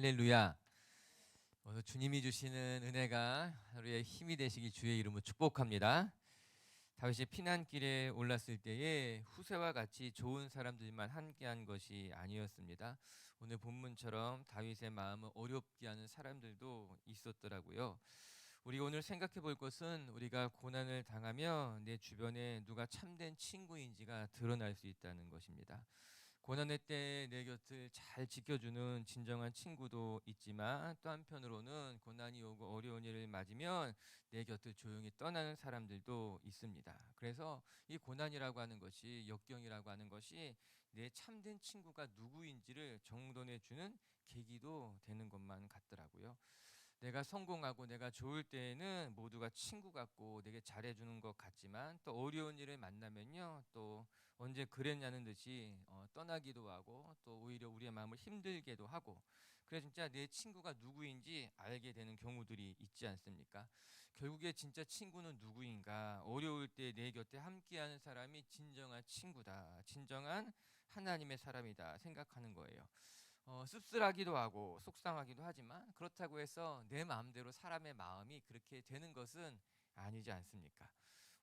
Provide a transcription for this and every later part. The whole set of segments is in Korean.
할렐루야. 오늘 주님이 주시는 은혜가 하루의 힘이 되시기 주의 이름으로 축복합니다. 다윗이 피난길에 올랐을 때에 후세와 같이 좋은 사람들만 함께한 것이 아니었습니다. 오늘 본문처럼 다윗의 마음을 어렵게 하는 사람들도 있었더라고요. 우리 오늘 생각해 볼 것은 우리가 고난을 당하며 내 주변에 누가 참된 친구인지가 드러날 수 있다는 것입니다. 고난의 때 내 곁을 잘 지켜주는 진정한 친구도 있지만 또 한편으로는 고난이 오고 어려운 일을 맞으면 내 곁을 조용히 떠나는 사람들도 있습니다. 그래서 이 고난이라고 하는 것이 역경이라고 하는 것이 내 참된 친구가 누구인지를 정돈해 주는 계기도 되는 것만 같더라고요. 내가 성공하고 내가 좋을 때에는 모두가 친구 같고 내게 잘해주는 것 같지만 또 어려운 일을 만나면요 또 언제 그랬냐는 듯이 어, 떠나기도 하고 또 오히려 우리의 마음을 힘들게도 하고 그래 진짜 내 친구가 누구인지 알게 되는 경우들이 있지 않습니까? 결국에 진짜 친구는 누구인가? 어려울 때 내 곁에 함께하는 사람이 진정한 친구다, 진정한 하나님의 사람이다 생각하는 거예요. 어, 씁쓸하기도 하고 속상하기도 하지만 그렇다고 해서 내 마음대로 사람의 마음이 그렇게 되는 것은 아니지 않습니까?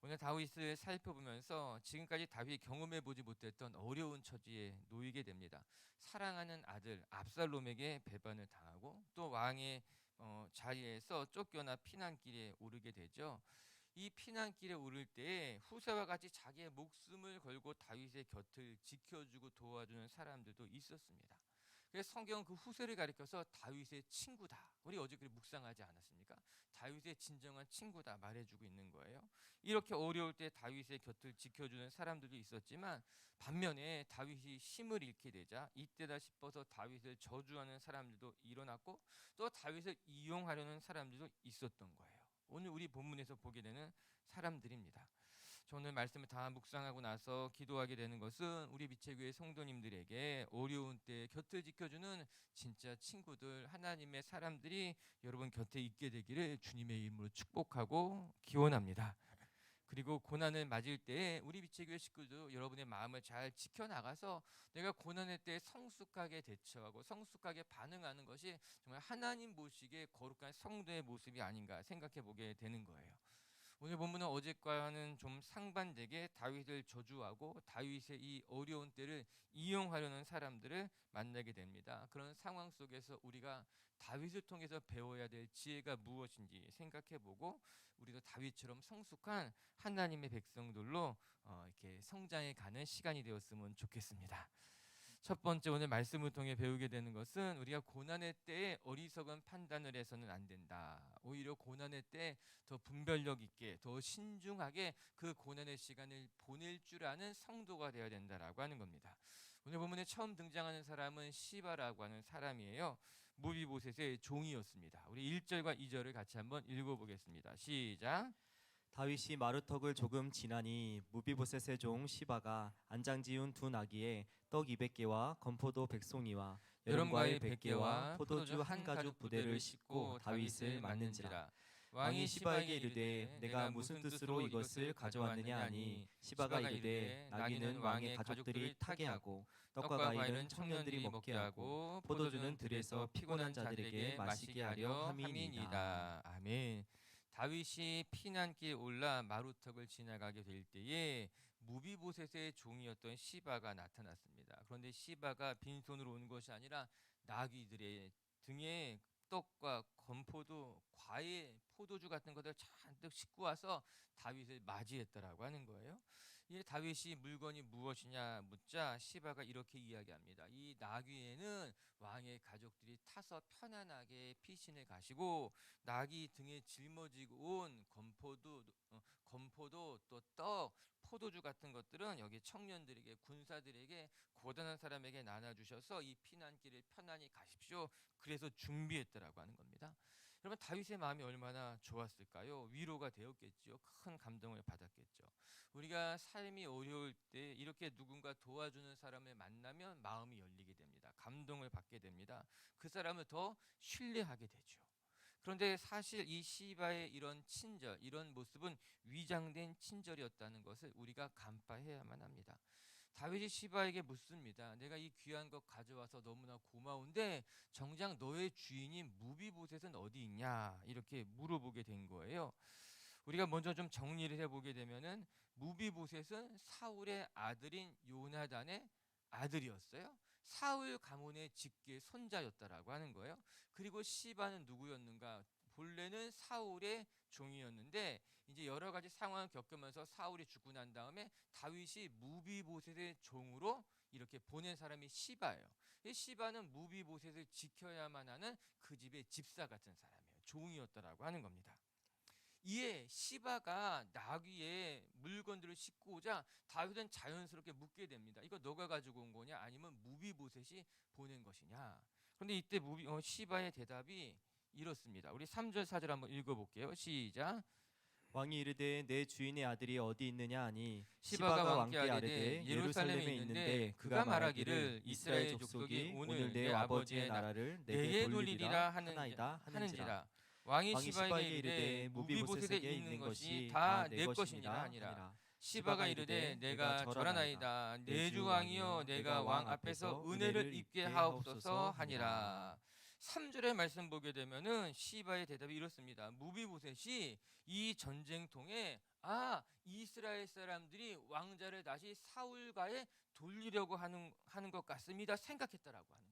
오늘 다윗을 살펴보면서 지금까지 다윗이 경험해 보지 못했던 어려운 처지에 놓이게 됩니다. 사랑하는 아들 압살롬에게 배반을 당하고 또 왕의 어, 자리에서 쫓겨나 피난길에 오르게 되죠. 이 피난길에 오를 때 후세와 같이 자기의 목숨을 걸고 다윗의 곁을 지켜주고 도와주는 사람들도 있었습니다. 그래서 성경은 그 후세를 가리켜서 다윗의 친구다. 우리 어제 그 묵상하지 않았습니까? 다윗의 진정한 친구다 말해주고 있는 거예요. 이렇게 어려울 때 다윗의 곁을 지켜주는 사람들도 있었지만 반면에 다윗이 힘을 잃게 되자 이때다 싶어서 다윗을 저주하는 사람들도 일어났고 또 다윗을 이용하려는 사람들도 있었던 거예요. 오늘 우리 본문에서 보게 되는 사람들입니다. 오늘 말씀을 다 묵상하고 나서 기도하게 되는 것은 우리 미체교회 성도님들에게 어려운 때 곁을 지켜주는 진짜 친구들 하나님의 사람들이 여러분 곁에 있게 되기를 주님의 이름으로 축복하고 기원합니다. 그리고 고난을 맞을 때 우리 미체교회 식구도 여러분의 마음을 잘 지켜나가서 내가 고난의 때 성숙하게 대처하고 성숙하게 반응하는 것이 정말 하나님 보시기에 거룩한 성도의 모습이 아닌가 생각해 보게 되는 거예요. 오늘 본문은 어제과는 좀 상반되게 다윗을 저주하고 다윗의 이 어려운 때를 이용하려는 사람들을 만나게 됩니다. 그런 상황 속에서 우리가 다윗을 통해서 배워야 될 지혜가 무엇인지 생각해보고 우리도 다윗처럼 성숙한 하나님의 백성들로 어, 이렇게 성장해 가는 시간이 되었으면 좋겠습니다. 첫 번째 오늘 말씀을 통해 배우게 되는 것은 우리가 고난의 때에 어리석은 판단을 해서는 안 된다. 오히려 고난의 때 더 분별력 있게 더 신중하게 그 고난의 시간을 보낼 줄 아는 성도가 되어야 된다라고 하는 겁니다. 오늘 본문에 처음 등장하는 사람은 시바라고 하는 사람이에요. 무비보셋의 종이었습니다. 우리 1절과 2절을 같이 한번 읽어 보겠습니다. 시작. 다윗이 마루턱을 조금 지나니 무비보셋의 종 시바가 안장 지운 두 나귀에 떡 200개와 건포도 100송이와 여름과일 100개와 포도주 한 가죽 부대를 싣고 다윗을 맞는지라 왕이 시바에게 이르되 내가 무슨 뜻으로 이것을 가져왔느냐 하니 시바가 이르되 나귀는 왕의 가족들이 타게 하고 떡과 과일은 청년들이 먹게 하고 포도주는 들에서 피곤한 자들에게 마시게 하려 함이니이다. 아멘. 다윗이 피난길 올라 마루턱을 지나가게 될 때에 무비보셋의 종이었던 시바가 나타났습니다. 그런데 시바가 빈손으로 온 것이 아니라 나귀들의 등에 떡과 건포도, 과일, 포도주 같은 것들 잔뜩 싣고 와서 다윗을 맞이했다라고 하는 거예요. 이 다윗이 물건이 무엇이냐 묻자 시바가 이렇게 이야기합니다. 이 나귀에는 왕의 가족들이 타서 편안하게 피신을 가시고 나귀 등에 짊어지고 온 건포도, 어, 건포도 또 떡, 포도주 같은 것들은 여기 청년들에게 군사들에게 고단한 사람에게 나눠 주셔서 이 피난길을 편안히 가십시오. 그래서 준비했다라고 하는 겁니다. 여러분 다윗의 마음이 얼마나 좋았을까요? 위로가 되었겠죠. 큰 감동을 받았겠죠. 우리가 삶이 어려울 때 이렇게 누군가 도와주는 사람을 만나면 마음이 열리게 됩니다. 감동을 받게 됩니다. 그 사람을 더 신뢰하게 되죠. 그런데 사실 이 시바의 이런 친절, 이런 모습은 위장된 친절이었다는 것을 우리가 간파해야만 합니다. 다윗이 시바에게 묻습니다. 내가 이 귀한 것 가져와서 너무나 고마운데 정작 너의 주인인 무비보셋은 어디 있냐 이렇게 물어보게 된 거예요. 우리가 먼저 좀 정리를 해보게 되면은 무비보셋은 사울의 아들인 요나단의 아들이었어요. 사울 가문의 직계 손자였다라고 하는 거예요. 그리고 시바는 누구였는가? 본래는 사울의 종이었는데 이제 여러 가지 상황을 겪으면서 사울이 죽고 난 다음에 다윗이 무비보셋의 종으로 이렇게 보낸 사람이 시바예요. 이 시바는 무비보셋을 지켜야만 하는 그 집의 집사 같은 사람이에요. 종이었다라고 하는 겁니다. 이에 시바가 나귀에 물건들을 싣고 오자 다윗은 자연스럽게 묻게 됩니다. 이거 너가 가지고 온 거냐? 아니면 무비보셋이 보낸 것이냐? 그런데 이때 무비 어, 시바의 대답이 이렇습니다. 우리 3절 4절 한번 읽어볼게요. 시작. 왕이 이르되 내 주인의 아들이 어디 있느냐 하니 시바가 왕께 아뢰되 예루살렘에 있는데 그가 말하기를 이스라엘 족속이 오늘 내 아버지의 나라를 내게 돌리리라 하는지라 하는지라 왕이 시바에게 이르되 무비보셋에 있는 것이 다 내 것이니라. 하니라. 시바가 이르되 내가 절하나이다. 내 주 왕이여 내가 왕 앞에서 은혜를 입게 하옵소서 하니라. 3절의 말씀 보게 되면은 시바의 대답이 이렇습니다. 무비보셋이 이 전쟁통에 아 이스라엘 사람들이 왕자를 다시 사울가에 돌리려고 하는 하는 것 같습니다. 생각했다라고 하는.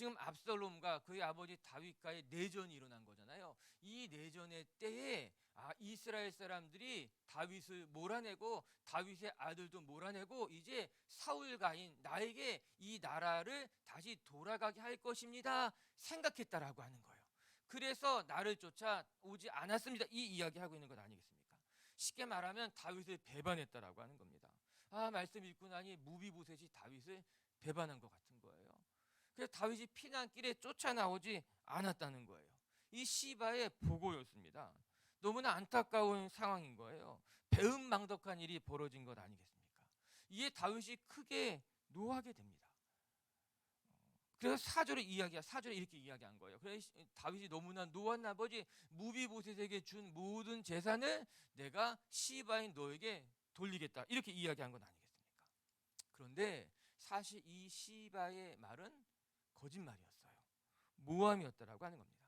지금 압살롬과 그의 아버지 다윗과의 내전이 일어난 거잖아요. 이 내전의 때에 아 이스라엘 사람들이 다윗을 몰아내고 다윗의 아들도 몰아내고 이제 사울가인 나에게 이 나라를 다시 돌아가게 할 것입니다. 생각했다라고 하는 거예요. 그래서 나를 쫓아 오지 않았습니다. 이 이야기 하고 있는 것 아니겠습니까? 쉽게 말하면 다윗을 배반했다라고 하는 겁니다. 아 말씀 읽고 나니 무비보셋이 다윗을 배반한 것 같은 거예요. 그래서 다윗이 피난길에 쫓아 나오지 않았다는 거예요. 이 시바의 보고였습니다. 너무나 안타까운 상황인 거예요. 배은망덕한 일이 벌어진 것 아니겠습니까? 이에 다윗이 크게 노하게 됩니다. 그래서 사절에 이야기야 사절에 이렇게 이야기한 거예요. 그래서 다윗이 너무나 노한 아버지 무비보셋에게 준 모든 재산을 내가 시바인 너에게 돌리겠다 이렇게 이야기한 건 아니겠습니까? 그런데 사실 이 시바의 말은 거짓말이었어요. 모함이었다라고 하는 겁니다.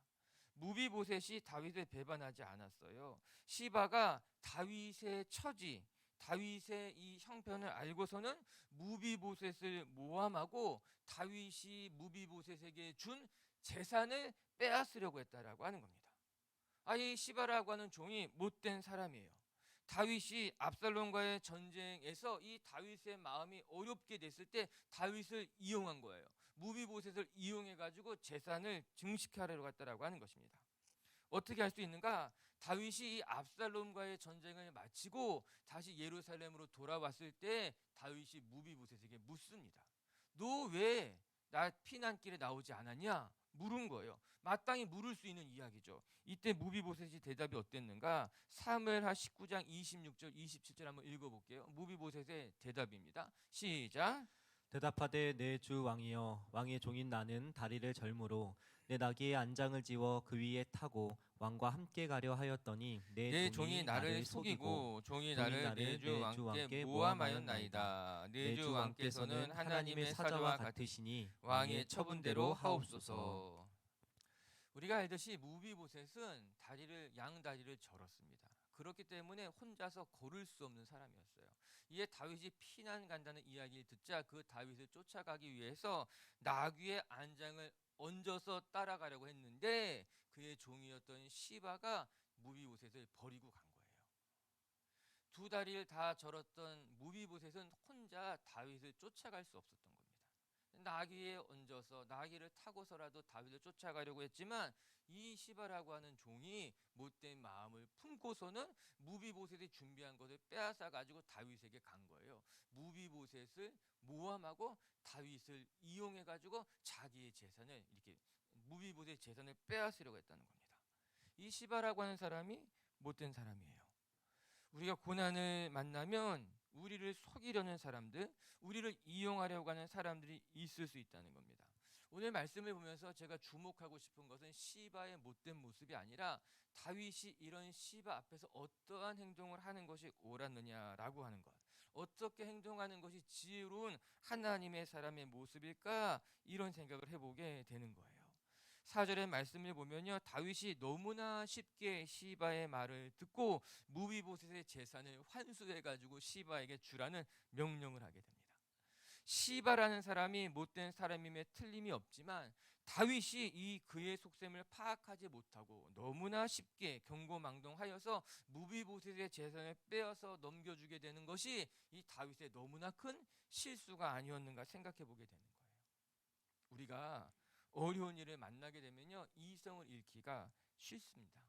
무비보셋이 다윗을 배반하지 않았어요. 시바가 다윗의 처지, 다윗의 이 형편을 알고서는 무비보셋을 모함하고 다윗이 무비보셋에게 준 재산을 빼앗으려고 했다라고 하는 겁니다. 아이 시바라고 하는 종이 못된 사람이에요. 다윗이 압살롬과의 전쟁에서 이 다윗의 마음이 어렵게 됐을 때 다윗을 이용한 거예요. 무비보셋을 이용해 가지고 재산을 증식하려고 했다라고 하는 것입니다. 어떻게 할 수 있는가? 다윗이 이 압살롬과의 전쟁을 마치고 다시 예루살렘으로 돌아왔을 때 다윗이 무비보셋에게 묻습니다. 너 왜 나 피난길에 나오지 않았냐? 물은 거예요. 마땅히 물을 수 있는 이야기죠. 이때 무비보셋이 대답이 어땠는가? 사무엘하 19장 26절 27절 한번 읽어 볼게요. 무비보셋의 대답입니다. 시작. 대답하되 내 주 왕이여 왕의 종인 나는 다리를 절므로 내 나귀의 안장을 지워 그 위에 타고 왕과 함께 가려 하였더니 내, 내 종이 나를 속이고 종이 나를 내주 왕께 모함하였나이다. 내주 왕께서는 하나님의 사자와 같으시니 왕의 처분대로 하옵소서. 우리가 알듯이 무비보셋은 다리를 양 다리를 절었습니다. 그렇기 때문에 혼자서 걸을 수 없는 사람이었어요. 이에 다윗이 피난 간다는 이야기를 듣자 그 다윗을 쫓아가기 위해서 나귀의 안장을 얹어서 따라가려고 했는데 그의 종이었던 시바가 무비보셋을 버리고 간 거예요. 두 다리를 다 절었던 무비보셋은 혼자 다윗을 쫓아갈 수 없었던 겁니다. 나귀에 얹어서 나귀를 타고서라도 다윗을 쫓아가려고 했지만 이 시바라고 하는 종이 못된 마음을 품고서는 무비보셋이 준비한 것을 빼앗아 가지고 다윗에게 간 거예요. 무비보셋을 모함하고 다윗을 이용해 가지고 자기의 재산을 이렇게 무비보셋 재산을 빼앗으려고 했다는 겁니다. 이 시바라고 하는 사람이 못된 사람이에요. 우리가 고난을 만나면 우리를 속이려는 사람들, 우리를 이용하려고 하는 사람들이 있을 수 있다는 겁니다. 오늘 말씀을 보면서 제가 주목하고 싶은 것은 시바의 못된 모습이 아니라 다윗이 이런 시바 앞에서 어떠한 행동을 하는 것이 옳았느냐라고 하는 것. 어떻게 행동하는 것이 지혜로운 하나님의 사람의 모습일까 이런 생각을 해보게 되는 거예요. 사절의 말씀을 보면요 다윗이 너무나 쉽게 시바의 말을 듣고 무비보셋의 재산을 환수해 가지고 시바에게 주라는 명령을 하게 됩니다. 시바라는 사람이 못된 사람임에 틀림이 없지만 다윗이 이 그의 속셈을 파악하지 못하고 너무나 쉽게 경고망동하여서 무비보셋의 재산을 빼앗아 넘겨주게 되는 것이 이 다윗의 너무나 큰 실수가 아니었는가 생각해 보게 되는 거예요. 우리가 어려운 일을 만나게 되면요 이성을 잃기가 쉽습니다.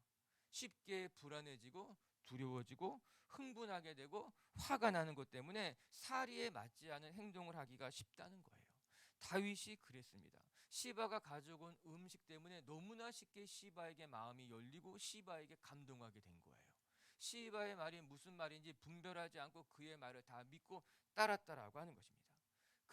쉽게 불안해지고 두려워지고 흥분하게 되고 화가 나는 것 때문에 사리에 맞지 않은 행동을 하기가 쉽다는 거예요. 다윗이 그랬습니다. 시바가 가져온 음식 때문에 너무나 쉽게 시바에게 마음이 열리고 시바에게 감동하게 된 거예요. 시바의 말이 무슨 말인지 분별하지 않고 그의 말을 다 믿고 따랐다라고 하는 것입니다.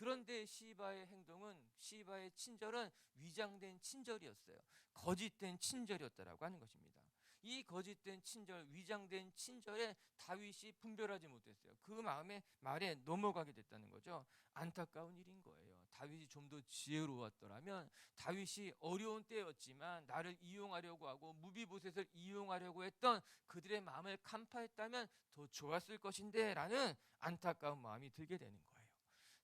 그런데 시바의 행동은 시바의 친절은 위장된 친절이었어요. 거짓된 친절이었다라고 하는 것입니다. 이 거짓된 친절, 위장된 친절에 다윗이 분별하지 못했어요. 그 마음에 말에 넘어가게 됐다는 거죠. 안타까운 일인 거예요. 다윗이 좀 더 지혜로웠더라면 다윗이 어려운 때였지만 나를 이용하려고 하고 무비보셋을 이용하려고 했던 그들의 마음을 간파했다면 더 좋았을 것인데라는 안타까운 마음이 들게 되는 거예요.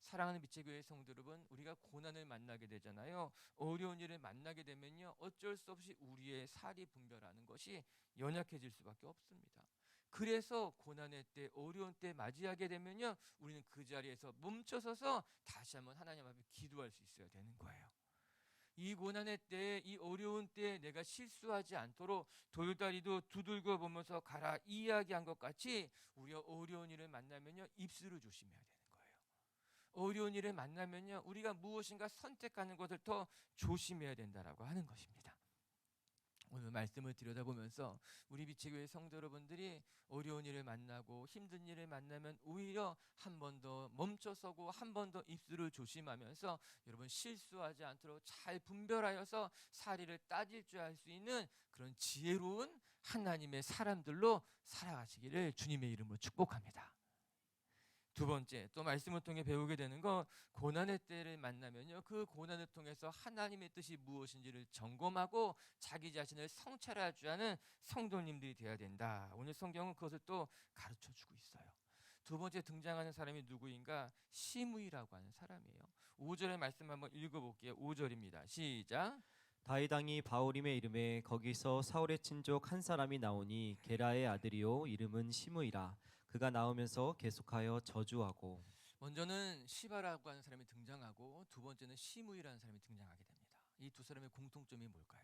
사랑하는 빛의 교회 성도 여러분, 우리가 고난을 만나게 되잖아요. 어려운 일을 만나게 되면요, 어쩔 수 없이 우리의 살이 분별하는 것이 연약해질 수밖에 없습니다. 그래서 고난의 때, 어려운 때 맞이하게 되면요, 우리는 그 자리에서 멈춰서서 다시 한번 하나님 앞에 기도할 수 있어야 되는 거예요. 이 고난의 때, 이 어려운 때 내가 실수하지 않도록 돌다리도 두들겨 보면서 가라 이야기한 것 같이 우리가 어려운 일을 만나면요, 입술을 조심해야 거예요. 어려운 일을 만나면요, 우리가 무엇인가 선택하는 것을 더 조심해야 된다라고 하는 것입니다. 오늘 말씀을 들여다보면서 우리 비치교회 성도 여러분들이 어려운 일을 만나고 힘든 일을 만나면 오히려 한 번 더 멈춰서고 한 번 더 입술을 조심하면서 여러분 실수하지 않도록 잘 분별하여서 사리를 따질 줄 알 수 있는 그런 지혜로운 하나님의 사람들로 살아가시기를 주님의 이름으로 축복합니다. 두 번째 또 말씀을 통해 배우게 되는 거 고난의 때를 만나면요 그 고난을 통해서 하나님의 뜻이 무엇인지를 점검하고 자기 자신을 성찰할 줄 아는 성도님들이 되어야 된다. 오늘 성경은 그것을 또 가르쳐 주고 있어요. 두 번째 등장하는 사람이 누구인가? 시므이라고 하는 사람이에요. 5절의 말씀 한번 읽어볼게요. 5절입니다. 시작. 다이당이 바울임의 이름에 거기서 사울의 친족 한 사람이 나오니 게라의 아들이요 이름은 시므이라 그가 나오면서 계속하여 저주하고 먼저는 시바라고 하는 사람이 등장하고 두 번째는 시므이라는 사람이 등장하게 됩니다. 이 두 사람의 공통점이 뭘까요?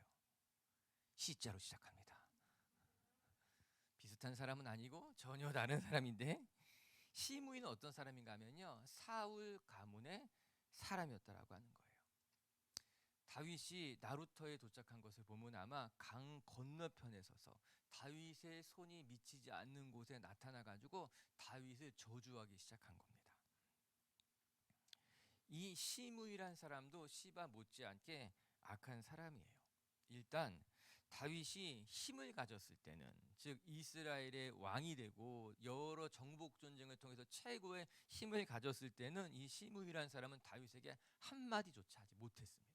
시자로 시작합니다. 비슷한 사람은 아니고 전혀 다른 사람인데 시므이는 어떤 사람인가 하면요. 사울 가문의 사람이었다라고 하는 거예요. 다윗이 나루터에 도착한 것을 보면 아마 강 건너편에 서서 다윗의 손이 미치지 않는 곳에 나타나 가지고 다윗을 저주하기 시작한 겁니다. 이 시므이란 사람도 시바 못지않게 악한 사람이에요. 일단 다윗이 힘을 가졌을 때는 즉 이스라엘의 왕이 되고 여러 정복 전쟁을 통해서 최고의 힘을 가졌을 때는 이 시므이란 사람은 다윗에게 한 마디조차 하지 못했습니다.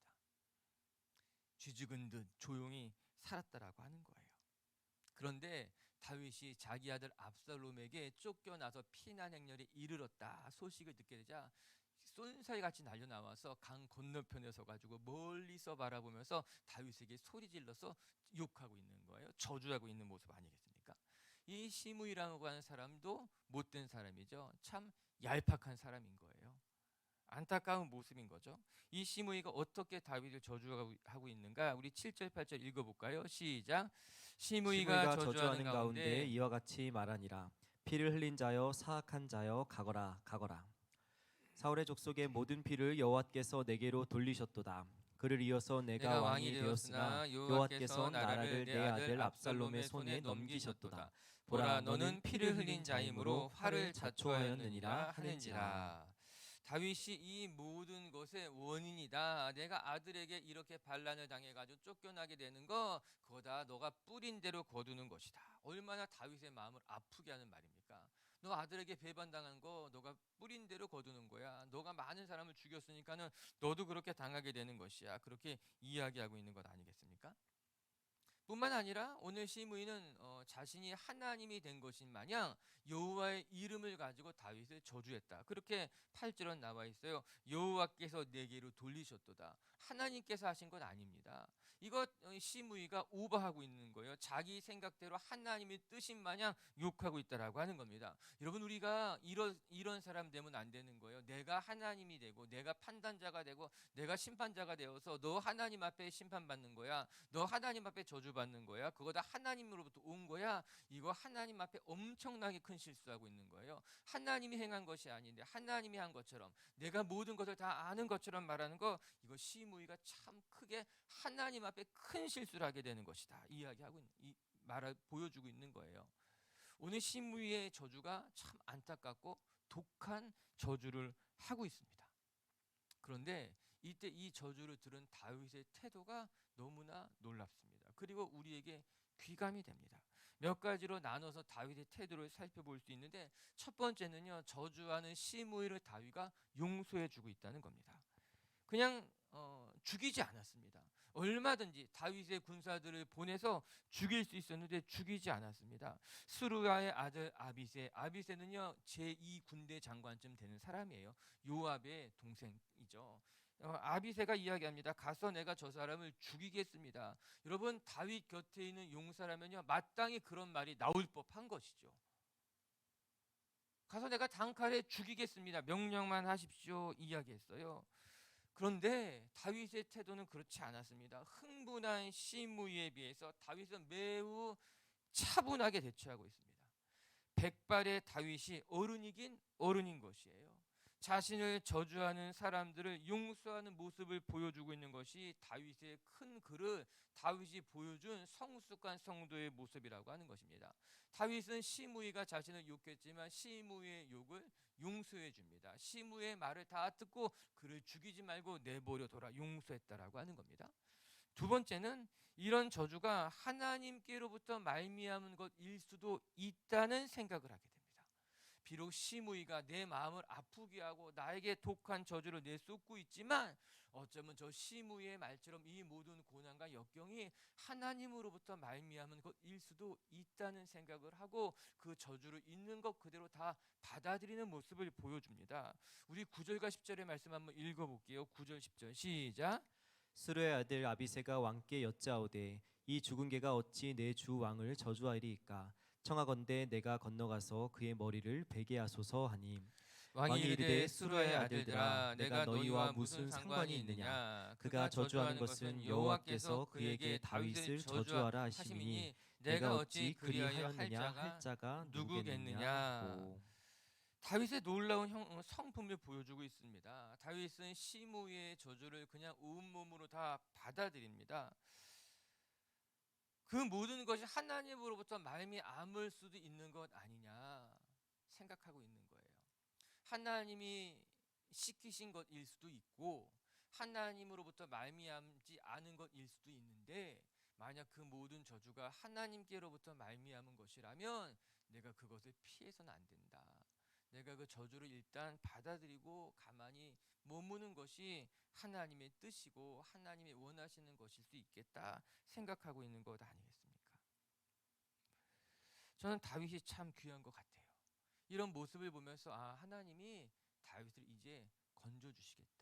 쥐죽은 듯 조용히 살았다라고 하는 거예요. 그런데 다윗이 자기 아들 압살롬에게 쫓겨나서 피난 행렬에 이르렀다 소식을 듣게 되자 쏜살 같이 날려 나와서 강 건너편에 서 가지고 멀리서 바라보면서 다윗에게 소리 질러서 욕하고 있는 거예요. 저주하고 있는 모습 아니겠습니까? 이 시므이라고 하는 사람도 못된 사람이죠. 참 얄팍한 사람인 거예요. 안타까운 모습인 거죠. 이 시므이가 어떻게 다윗을 저주하고 있는가? 우리 7절 8절 읽어 볼까요? 시작. 시므이가 저주하는 가운데 이와 같이 말하니라 피를 흘린 자여 사악한 자여 가거라 가거라 사울의 족속의 모든 피를 여호와께서 내게로 돌리셨도다 그를 이어서 내가, 왕이 되었으나 여호와께서 나라를 내 아들 압살롬의 손에 넘기셨도다 보라 너는 피를 흘린 자이므로 화를 자초하였느니라 하는지라. 다윗이 이 모든 것의 원인이다. 내가 아들에게 이렇게 반란을 당해가지고 쫓겨나게 되는 거, 그거다. 너가 뿌린 대로 거두는 것이다. 얼마나 다윗의 마음을 아프게 하는 말입니까? 너 아들에게 배반당한 거 너가 뿌린 대로 거두는 거야. 너가 많은 사람을 죽였으니까는 너도 그렇게 당하게 되는 것이야. 그렇게 이야기하고 있는 것 아니겠습니까? 뿐만 아니라 오늘 시므이는 어, 자신이 하나님이 된 것인 마냥 여호와의 이름을 가지고 다윗을 저주했다. 그렇게 8절은 나와 있어요. 여호와께서 내게로 돌리셨도다. 하나님께서 하신 건 아닙니다. 이것 어, 시므이가 오버하고 있는 거예요. 자기 생각대로 하나님의 뜻인 마냥 욕하고 있다라고 하는 겁니다. 여러분 우리가 이런 이런 사람 되면 안 되는 거예요. 내가 하나님이 되고 내가 판단자가 되고 내가 심판자가 되어서 너 하나님 앞에 심판받는 거야. 너 하나님 앞에 저주받는 거야. 그거 다 하나님으로부터 온 거야. 이거 하나님 앞에 엄청나게 큰 실수하고 있는 거예요. 하나님이 행한 것이 아닌데 하나님이 한 것처럼 내가 모든 것을 다 아는 것처럼 말하는 거 이거 시무이가 참 크게 하나님 앞에 큰 실수를 하게 되는 것이다. 이야기하고 이 말을 보여주고 있는 거예요. 오늘 시무이의 저주가 참 안타깝고 독한 저주를 하고 있습니다. 그런데 이때 이 저주를 들은 다윗의 태도가 너무나 놀랍습니다. 그리고 우리에게 귀감이 됩니다. 몇 가지로 나눠서 다윗의 태도를 살펴볼 수 있는데 첫 번째는요 저주하는 시므이를 다윗가 용서해 주고 있다는 겁니다. 그냥 어, 죽이지 않았습니다. 얼마든지 다윗의 군사들을 보내서 죽일 수 있었는데 죽이지 않았습니다. 수루야의 아들 아비세, 아비세는요 제2 군대 장관쯤 되는 사람이에요. 요압의 동생이죠. 어, 아비세가 이야기합니다. 가서 내가 저 사람을 죽이겠습니다. 여러분 다윗 곁에 있는 용사라면요 마땅히 그런 말이 나올 법한 것이죠. 가서 내가 단칼에 죽이겠습니다. 명령만 하십시오. 이야기했어요. 그런데 다윗의 태도는 그렇지 않았습니다. 흥분한 시므이에 비해서 다윗은 매우 차분하게 대처하고 있습니다. 백발의 다윗이 어른이긴 어른인 것이에요. 자신을 저주하는 사람들을 용서하는 모습을 보여주고 있는 것이 다윗의 큰 글을 다윗이 보여준 성숙한 성도의 모습이라고 하는 것입니다. 다윗은 시므이가 자신을 욕했지만 시므이의 욕을 용서해 줍니다. 시므의 말을 다 듣고 그를 죽이지 말고 내버려 둬라 용서했다라고 하는 겁니다. 두 번째는 이런 저주가 하나님께로부터 말미암은 것일 수도 있다는 생각을 하게 됩니다. 비록 시므이가 내 마음을 아프게 하고 나에게 독한 저주를 내쏟고 있지만 어쩌면 저 시므이의 말처럼 이 모든 고난과 역경이 하나님으로부터 말미암은 것일 수도 있다는 생각을 하고 그 저주를 있는 것 그대로 다 받아들이는 모습을 보여줍니다. 우리 9절과 10절의 말씀 한번 읽어볼게요. 9절 10절 시작. 스루의 아들 아비세가 왕께 여짜오되 이 죽은 개가 어찌 내 주 왕을 저주하리이까 청하건대 내가 건너가서 그의 머리를 베게 하소서 하니 왕이 이르되 수르의 아들들아 내가 너희와 무슨 상관이 있느냐 그가 저주하는 것은 여호와께서 그에게 다윗을 저주하라 하심이니 내가 어찌 그리하여 할 자가 자가 누구겠느냐. 누구겠느냐고. 다윗의 놀라운 형, 성품을 보여주고 있습니다. 다윗은 시므의 저주를 그냥 온몸으로 다 받아들입니다. 그 모든 것이 하나님으로부터 말미 암을 수도 있는 것 아니냐 생각하고 있는 거예요. 하나님이 시키신 것일 수도 있고 하나님으로부터 말미암지 않은 것일 수도 있는데 만약 그 모든 저주가 하나님께로부터 말미암은 것이라면 내가 그것을 피해서는 안 된다. 내가 그 저주를 일단 받아들이고 가만히 머무는 것이 하나님의 뜻이고 하나님이 원하시는 것일 수 있겠다 생각하고 있는 것 아니겠습니까? 저는 다윗이 참 귀한 것 같아요. 이런 모습을 보면서 아 하나님이 다윗을 이제 건져 주시겠다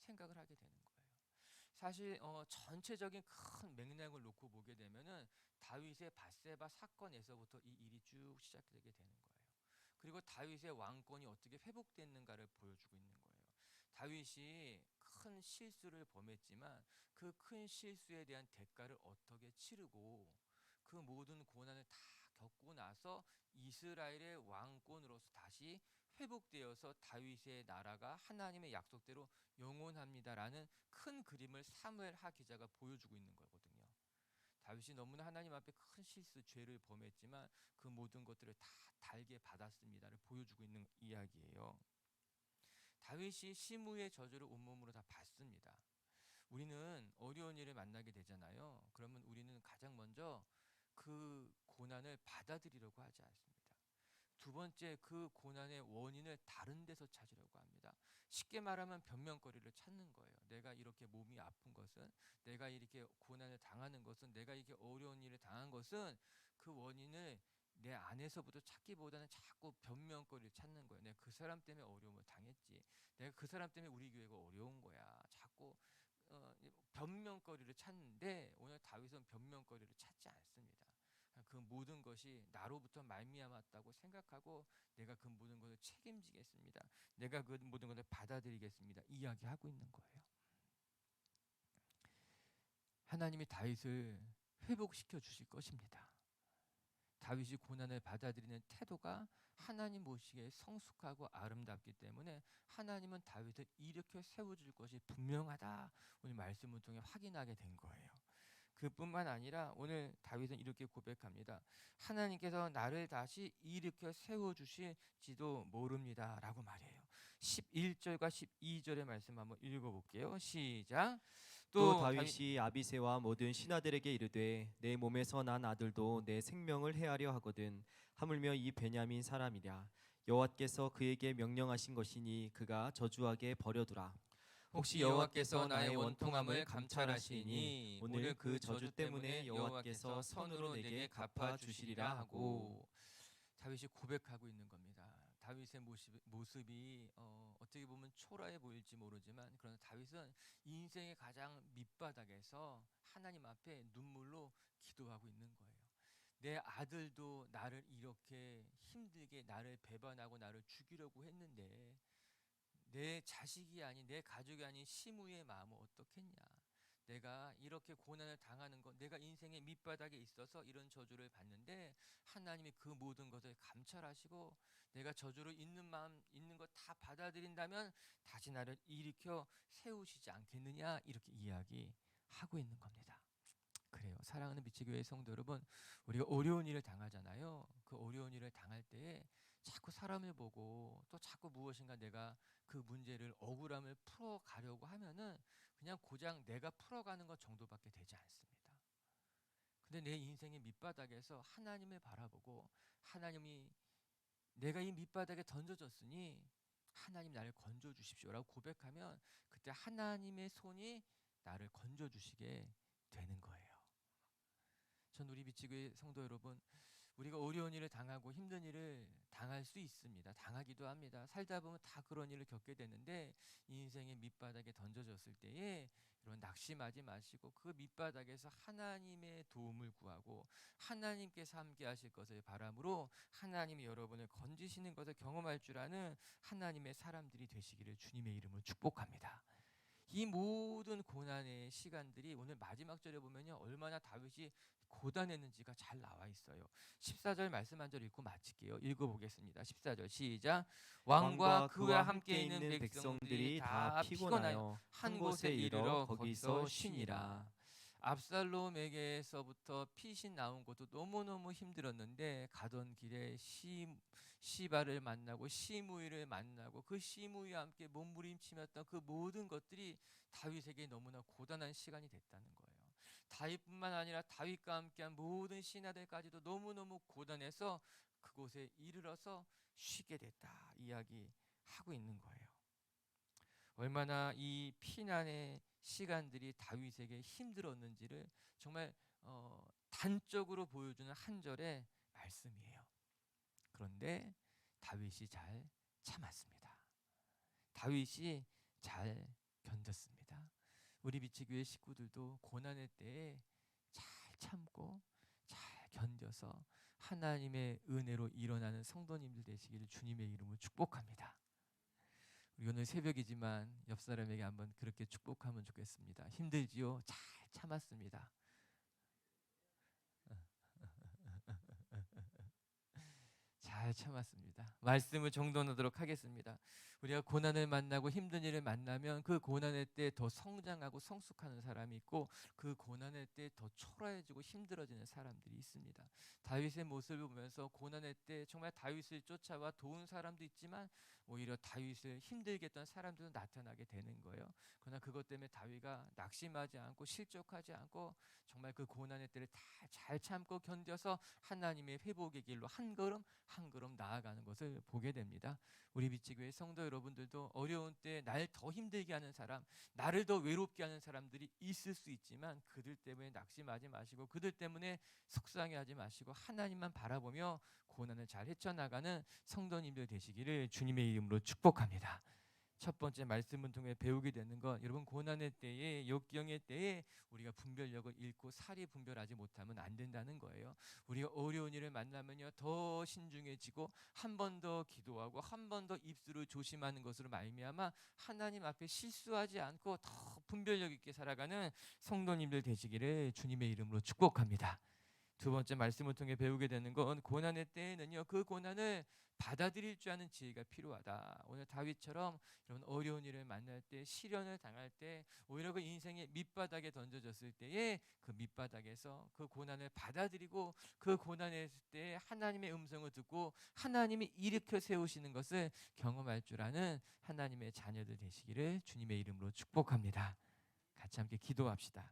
생각을 하게 되는 거예요. 사실 어, 전체적인 큰 맥락을 놓고 보게 되면은 다윗의 바세바 사건에서부터 이 일이 쭉 시작되게 되는 거예요. 그리고 다윗의 왕권이 어떻게 회복됐는가를 보여주고 있는 거예요. 다윗이 큰 실수를 범했지만 그 큰 실수에 대한 대가를 어떻게 치르고 그 모든 고난을 다 겪고 나서 이스라엘의 왕권으로서 다시 회복되어서 다윗의 나라가 하나님의 약속대로 영원합니다라는 큰 그림을 사무엘 하 기자가 보여주고 있는 거거든요. 다윗이 너무나 하나님 앞에 큰 실수, 죄를 범했지만 그 모든 것들을 다 달게 받았습니다를 보여주고 있는 이야기예요. 다윗이 시므의 저주를 온몸으로 다 받습니다. 우리는 어려운 일을 만나게 되잖아요. 그러면 우리는 가장 먼저 그 고난을 받아들이려고 하지 않습니다. 두 번째 그 고난의 원인을 다른 데서 찾으려고 합니다. 쉽게 말하면 변명거리를 찾는 거예요. 내가 이렇게 몸이 아픈 것은 내가 이렇게 고난을 당하는 것은 내가 이렇게 어려운 일을 당한 것은 그 원인을 내 안에서부터 찾기보다는 자꾸 변명거리를 찾는 거예요. 내가 그 사람 때문에 어려움을 당했지. 내가 그 사람 때문에 우리 교회가 어려운 거야. 자꾸 어, 이 변명거리를 찾는데 오늘 다윗은 변명거리를 찾지 않습니다. 그 모든 것이 나로부터 말미암았다고 생각하고 내가 그 모든 것을 책임지겠습니다. 내가 그 모든 것을 받아들이겠습니다. 이야기하고 있는 거예요. 하나님이 다윗을 회복시켜 주실 것입니다. 다윗이 고난을 받아들이는 태도가 하나님 보시기에 성숙하고 아름답기 때문에 하나님은 다윗을 일으켜 세워줄 것이 분명하다. 오늘 말씀을 통해 확인하게 된 거예요. 그뿐만 아니라 오늘 다윗은 이렇게 고백합니다. 하나님께서 나를 다시 일으켜 세워 주실지도 모릅니다 라고 말해요. 11절과 12절의 말씀 한번 읽어 볼게요. 시작. 또 다윗이 아비새와 모든 신하들에게 이르되 내 몸에서 난 아들도 내 생명을 해하려 하거든 하물며 이 베냐민 사람이랴. 여호와께서 그에게 명령하신 것이니 그가 저주하게 버려두라. 혹시 여호와께서 나의 원통함을 감찰하시니 오늘 그 저주 때문에 여호와께서 선으로 내게 갚아 주시리라 하고. 다윗이 고백하고 있는 겁니다. 다윗의 모습, 모습이 어, 어떻게 보면 초라해 보일지 모르지만 그러나 다윗은 인생의 가장 밑바닥에서 하나님 앞에 눈물로 기도하고 있는 거예요. 내 아들도 나를 이렇게 힘들게 나를 배반하고 나를 죽이려고 했는데 내 자식이 아닌 내 가족이 아닌 시무의 마음은 어떻겠냐? 내가 이렇게 고난을 당하는 것, 내가 인생의 밑바닥에 있어서 이런 저주를 받는데 하나님이 그 모든 것을 감찰하시고 내가 저주를 있는 마음 있는 것 다 받아들인다면 다시 나를 일으켜 세우시지 않겠느냐 이렇게 이야기하고 있는 겁니다. 그래요. 사랑하는 미치교회 성도 여러분, 우리가 어려운 일을 당하잖아요. 그 어려운 일을 당할 때에 자꾸 사람을 보고 또 자꾸 무엇인가 내가 그 문제를 억울함을 풀어 가려고 하면은 그냥 고장 내가 풀어가는 것 정도밖에 되지 않습니다. 근데 내 인생의 밑바닥에서 하나님을 바라보고 하나님이 내가 이 밑바닥에 던져졌으니 하나님 나를 건져 주십시오라고 고백하면 그때 하나님의 손이 나를 건져 주시게 되는 거예요. 전 우리 미치교회 성도 여러분 우리가 어려운 일을 당하고 힘든 일을 당할 수 있습니다. 당하기도 합니다. 살다 보면 다 그런 일을 겪게 되는데 인생의 밑바닥에 던져졌을 때에 이런 낙심하지 마시고 그 밑바닥에서 하나님의 도움을 구하고 하나님께서 함께 하실 것을 바람으로 하나님이 여러분을 건지시는 것을 경험할 줄 아는 하나님의 사람들이 되시기를 주님의 이름으로 축복합니다. 이 모든 고난의 시간들이 오늘 마지막 절에 보면요 얼마나 다윗이 고단했는지가 잘 나와 있어요. 14절 말씀 한 절 읽고 마칠게요. 읽어보겠습니다. 14절 시작. 왕과 그와 함께 있는 백성들이 다 피곤하여 한 곳에 이르러 거기서 쉬니라. 압살롬에게서부터 피신 나온 것도 너무너무 힘들었는데 가던 길에 시, 시바를 만나고 시무이를 만나고 그 시무이와 함께 몸부림치면던 그 모든 것들이 다윗에게 너무나 고단한 시간이 됐다는 거예요. 다윗뿐만 아니라 다윗과 함께한 모든 신하들까지도 너무너무 고단해서 그곳에 이르러서 쉬게 됐다 이야기하고 있는 거예요. 얼마나 이 피난의 시간들이 다윗에게 힘들었는지를 정말 어, 단적으로 보여주는 한 절의 말씀이에요. 그런데 다윗이 잘 참았습니다. 다윗이 잘 견뎠습니다. 우리 비치교회 식구들도 고난의 때에 잘 참고 잘 견뎌서 하나님의 은혜로 일어나는 성도님들 되시기를 주님의 이름으로 축복합니다. 오늘 새벽이지만 옆 사람에게 한번 그렇게 축복하면 좋겠습니다. 힘들지요? 잘 참았습니다. 잘 참았습니다. 말씀을 정돈하도록 하겠습니다. 우리가 고난을 만나고 힘든 일을 만나면 그 고난의 때 더 성장하고 성숙하는 사람이 있고 그 고난의 때 더 초라해지고 힘들어지는 사람들이 있습니다. 다윗의 모습을 보면서 고난의 때 정말 다윗을 쫓아와 도운 사람도 있지만 오히려 다윗을 힘들게 했던 사람들도 나타나게 되는 거예요. 그러나 그것 때문에 다윗가 낙심하지 않고 실족하지 않고 정말 그 고난의 때를 다 잘 참고 견뎌서 하나님의 회복의 길로 한 걸음 한 걸음 나아가는 것을 보게 됩니다. 우리 비치교회 성도 여러분 들도 어려운 때 날 더 힘들게 하는 사람, 나를 더 외롭게 하는 사람들이 있을 수 있지만 그들 때문에 낙심하지 마시고 그들 때문에 속상해하지 마시고 하나님만 바라보며 고난을 잘 헤쳐나가는 성도님들 되시기를 주님의 이름으로 축복합니다. 첫 번째 말씀을 통해 배우게 되는 것 여러분 고난의 때에 역경의 때에 우리가 분별력을 잃고 살이 분별하지 못하면 안 된다는 거예요. 우리가 어려운 일을 만나면요 더 신중해지고 한 번 더 기도하고 한 번 더 입술을 조심하는 것으로 말미암아 하나님 앞에 실수하지 않고 더 분별력 있게 살아가는 성도님들 되시기를 주님의 이름으로 축복합니다. 두 번째 말씀을 통해 배우게 되는 건 고난의 때에는요 그 고난을 받아들일 줄 아는 지혜가 필요하다. 오늘 다윗처럼 여러분 어려운 일을 만날 때 시련을 당할 때 오히려 그 인생의 밑바닥에 던져졌을 때에 그 밑바닥에서 그 고난을 받아들이고 그 고난의 때 하나님의 음성을 듣고 하나님이 일으켜 세우시는 것을 경험할 줄 아는 하나님의 자녀들 되시기를 주님의 이름으로 축복합니다. 같이 함께 기도합시다.